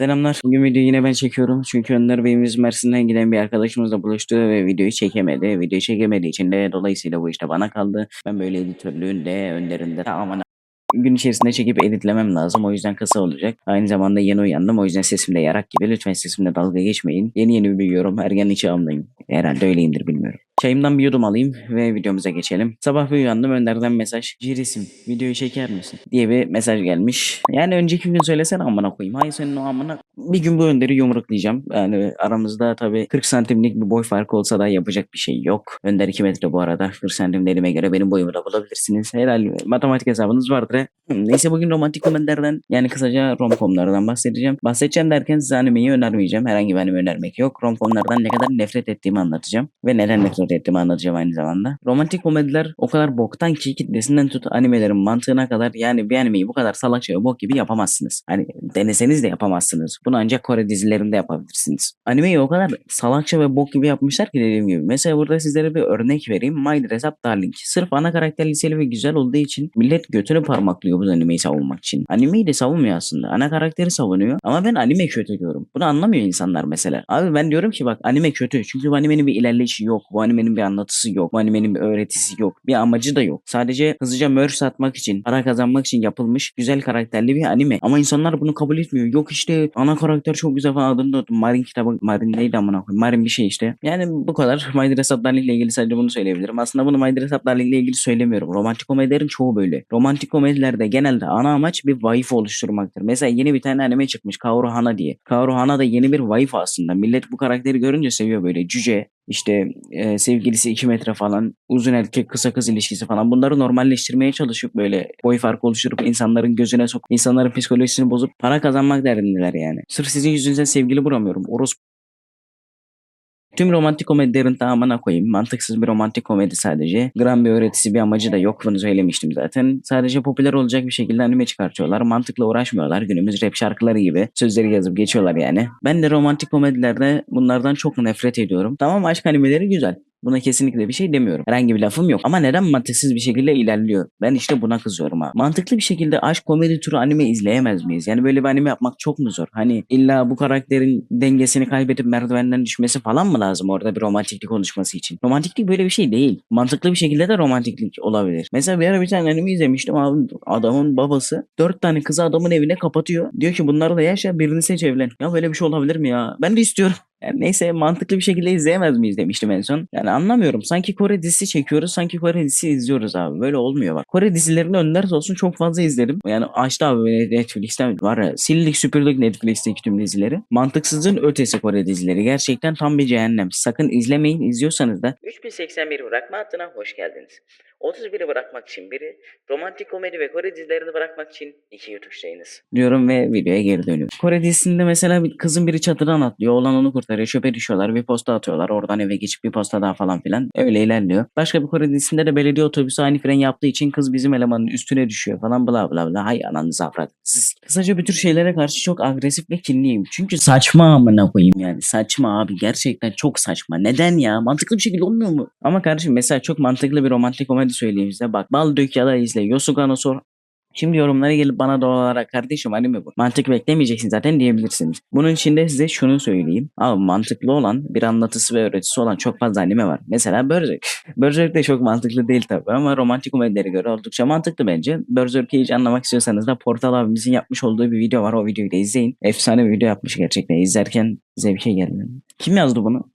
Selamlar. Bugün videoyu yine ben çekiyorum. Çünkü Önder Bey'imiz Mersin'den giden bir arkadaşımızla buluştu ve videoyu çekemedi. Videoyu çekemediği için de dolayısıyla bu işte bana kaldı. Ben böyle editörlüğün de Önder'in de tamamen gün içerisinde çekip editlemem lazım. O yüzden kısa olacak. Aynı zamanda yeni uyandım. O yüzden sesim de yarak gibi. Lütfen sesimle dalga geçmeyin. Yeni yeni büyüyorum. Ergenlik çağımdayım. Herhalde öyleyimdir bilmiyorum. Çayımdan bir yudum alayım ve videomuza geçelim. Sabah uyandım Önder'den mesaj. Cirisim videoyu çeker misin? diye bir mesaj gelmiş. Yani önceki gün söylesene amına koyayım. Hayır senin o amına. Bir gün bu Önder'i yumruklayacağım. Yani aramızda tabii 40 santimlik bir boy farkı olsa da yapacak bir şey yok. Önder 2 metre bu arada. 40 santim dediğime göre benim boyumu da bulabilirsiniz. Herhalde matematik hesabınız vardır. he. Neyse bugün romantik komedilerden yani kısaca romcomlardan bahsedeceğim. Bahsedeceğim derken size animeyi önermeyeceğim. Herhangi bir anime önermek yok. Romcomlardan ne kadar nefret ettiğimi anlatacağım. Ve neden nefret ettiğimi anlatacağım aynı zamanda. Romantik komediler o kadar boktan ki kitlesinden tut animelerin mantığına kadar yani bir animeyi bu kadar salakça ve bok gibi yapamazsınız. Hani deneseniz de yapamazsınız. Bunu ancak Kore dizilerinde yapabilirsiniz. Animeyi o kadar salakça ve bok gibi yapmışlar ki dediğim gibi. Mesela burada sizlere bir örnek vereyim. My Dress Up Darling. Sırf ana karakter liseli ve güzel olduğu için millet götünü parmaklıyor bu animeyi savunmak için. Animeyi de savunmuyor aslında. Ana karakteri savunuyor. Ama ben anime kötü diyorum. Bunu anlamıyor insanlar mesela. Abi ben diyorum ki bak anime kötü. Çünkü bu animenin bir ilerleyişi yok. Bu animenin bir anlatısı yok. Bu animenin bir öğretisi yok. Bir amacı da yok. Sadece hızlıca merch satmak için, para kazanmak için yapılmış güzel karakterli bir anime. Ama insanlar bunu kabul etmiyor. Yok işte ana karakter çok güzel falan adını da. Marin kitabı. Marin neydi amına koyayım? Marin bir şey işte. Yani bu kadar. My Dress Up ile ilgili sadece bunu söyleyebilirim. Aslında bunu My Dress Up ile ilgili söylemiyorum. Romantik komedilerin çoğu böyle. Romantik komedilerde genelde ana amaç bir wife oluşturmaktır. Mesela yeni bir tane anime çıkmış. Kaoru Hana diye. Kaoru Hana da yeni bir wife aslında. Millet bu karakteri görünce seviyor böyle. Cüce, işte e, sevgilisi 2 metre falan, uzun erkek kısa kız ilişkisi falan bunları normalleştirmeye çalışıp böyle boy farkı oluşturup insanların gözüne sok, insanların psikolojisini bozup para kazanmak derdindeler yani. Sırf sizin yüzünüzden sevgili bulamıyorum. Orospu Tüm romantik komedilerin tamamına koyayım. Mantıksız bir romantik komedi sadece. Gram bir öğretisi bir amacı da yok. Bunu söylemiştim zaten. Sadece popüler olacak bir şekilde anime çıkartıyorlar. Mantıkla uğraşmıyorlar. Günümüz rap şarkıları gibi. Sözleri yazıp geçiyorlar yani. Ben de romantik komedilerde bunlardan çok nefret ediyorum. Tamam aşk animeleri güzel. Buna kesinlikle bir şey demiyorum. Herhangi bir lafım yok. Ama neden mantıksız bir şekilde ilerliyor? Ben işte buna kızıyorum ha. Mantıklı bir şekilde aşk komedi türü anime izleyemez miyiz? Yani böyle bir anime yapmak çok mu zor? Hani illa bu karakterin dengesini kaybedip merdivenden düşmesi falan mı lazım orada bir romantiklik konuşması için? Romantiklik böyle bir şey değil. Mantıklı bir şekilde de romantiklik olabilir. Mesela bir ara bir tane anime izlemiştim abi. Adamın babası dört tane kızı adamın evine kapatıyor. Diyor ki bunları da yaşa birini seç evlen. Ya böyle bir şey olabilir mi ya? Ben de istiyorum. Yani neyse mantıklı bir şekilde izleyemez miyiz demiştim en son. Yani anlamıyorum. Sanki Kore dizisi çekiyoruz. Sanki Kore dizisi izliyoruz abi. Böyle olmuyor bak. Kore dizilerini önler olsun çok fazla izledim. Yani açtı abi Netflix'ten var ya. Sildik süpürdük Netflix'teki tüm dizileri. Mantıksızın ötesi Kore dizileri. Gerçekten tam bir cehennem. Sakın izlemeyin. İzliyorsanız da 3081 bırakma hattına hoş geldiniz. 31'i bırakmak için biri, romantik komedi ve Kore dizilerini bırakmak için iki tuşlayınız. Diyorum ve videoya geri dönüyorum. Kore dizisinde mesela bir kızın biri çatıdan atlıyor. Oğlan onu kurtarıyor. Çöpe düşüyorlar. Bir posta atıyorlar. Oradan eve geçip bir posta daha falan filan. Öyle ilerliyor. Başka bir Kore dizisinde de belediye otobüsü aynı fren yaptığı için kız bizim elemanın üstüne düşüyor falan bla bla bla. Hay ananızı avradınız. Kısaca bu tür şeylere karşı çok agresif ve kinliyim. Çünkü saçma amına koyayım yani. Saçma abi. Gerçekten çok saçma. Neden ya? Mantıklı bir şekilde olmuyor mu? Ama kardeşim mesela çok mantıklı bir romantik komedi söyleyeyim size. Bak Bal Dök ya da izle. Yosugano. Şimdi yorumlara gelip bana doğal olarak kardeşim anime bu. Mantık beklemeyeceksin zaten diyebilirsiniz. Bunun için de size şunu söyleyeyim. Abi mantıklı olan bir anlatısı ve öğretisi olan çok fazla anime var. Mesela Berserk. Berserk de çok mantıklı değil tabii ama romantik komedilere göre oldukça mantıklı bence. Berserk'i hiç anlamak istiyorsanız da Portal abimizin yapmış olduğu bir video var. O videoyu da izleyin. Efsane bir video yapmış gerçekten. İzlerken zevke geldi. Kim yazdı bunu?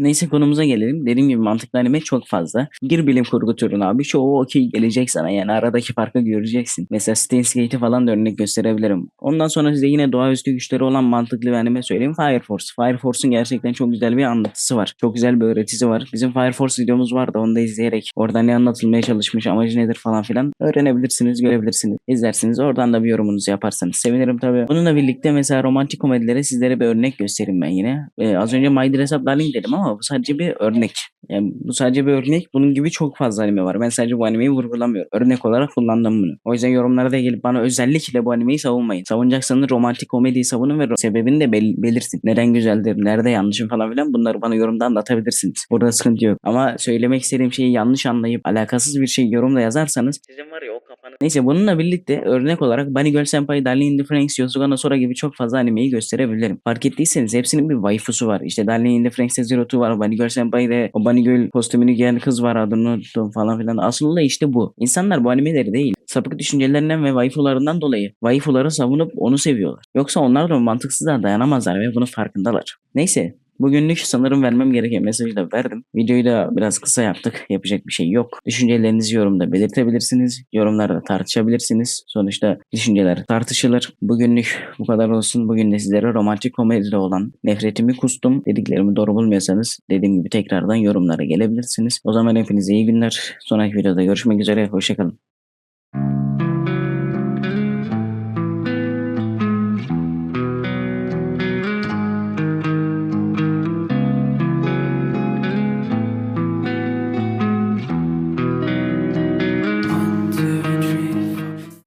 Neyse konumuza gelelim. Dediğim gibi mantıklı anime çok fazla. Gir bilim kurgu türüne abi. Çoğu okey gelecek sana. Yani aradaki farkı göreceksin. Mesela Steins Gate'i falan da örnek gösterebilirim. Ondan sonra size yine doğaüstü güçleri olan mantıklı bir anime söyleyeyim. Fire Force. Fire Force'un gerçekten çok güzel bir anlatısı var. Çok güzel bir öğretisi var. Bizim Fire Force videomuz vardı. Onu da izleyerek orada ne anlatılmaya çalışmış, amacı nedir falan filan öğrenebilirsiniz, görebilirsiniz. İzlersiniz. Oradan da bir yorumunuzu yaparsanız sevinirim tabii. Bununla birlikte mesela romantik komedilere sizlere bir örnek göstereyim ben yine. Ee, az önce My Dress Up Darling dedim ama bu sadece bir örnek. Yani bu sadece bir örnek. Bunun gibi çok fazla anime var. Ben sadece bu animeyi vurgulamıyorum. Örnek olarak kullandım bunu. O yüzden yorumlara da gelip bana özellikle bu animeyi savunmayın. Savunacaksanız romantik komediyi savunun ve sebebini de bel- belirtin. Neden güzeldir, nerede yanlışım falan filan bunları bana yorumda anlatabilirsiniz. Burada sıkıntı yok. Ama söylemek istediğim şeyi yanlış anlayıp alakasız bir şey yorumda yazarsanız sizin var ya Neyse bununla birlikte örnek olarak Bunny Girl Senpai, Darling in the Franxx, Yosuga no Sora gibi çok fazla animeyi gösterebilirim. Fark ettiyseniz hepsinin bir waifusu var. İşte Darling in the Franxx'te Zero Two var. Bunny Girl Senpai'de o Bunny Girl kostümünü giyen kız var adını unuttum falan filan. Asıl olay işte bu. İnsanlar bu animeleri değil. Sapık düşüncelerinden ve waifularından dolayı waifuları savunup onu seviyorlar. Yoksa onlar da mantıksızlığa dayanamazlar ve bunun farkındalar. Neyse Bugünlük sanırım vermem gereken mesajı da verdim. Videoyu da biraz kısa yaptık. Yapacak bir şey yok. Düşüncelerinizi yorumda belirtebilirsiniz. Yorumlarda tartışabilirsiniz. Sonuçta düşünceler tartışılır. Bugünlük bu kadar olsun. Bugün de sizlere romantik komedide olan nefretimi kustum dediklerimi doğru bulmuyorsanız dediğim gibi tekrardan yorumlara gelebilirsiniz. O zaman hepinize iyi günler. Sonraki videoda görüşmek üzere. Hoşçakalın.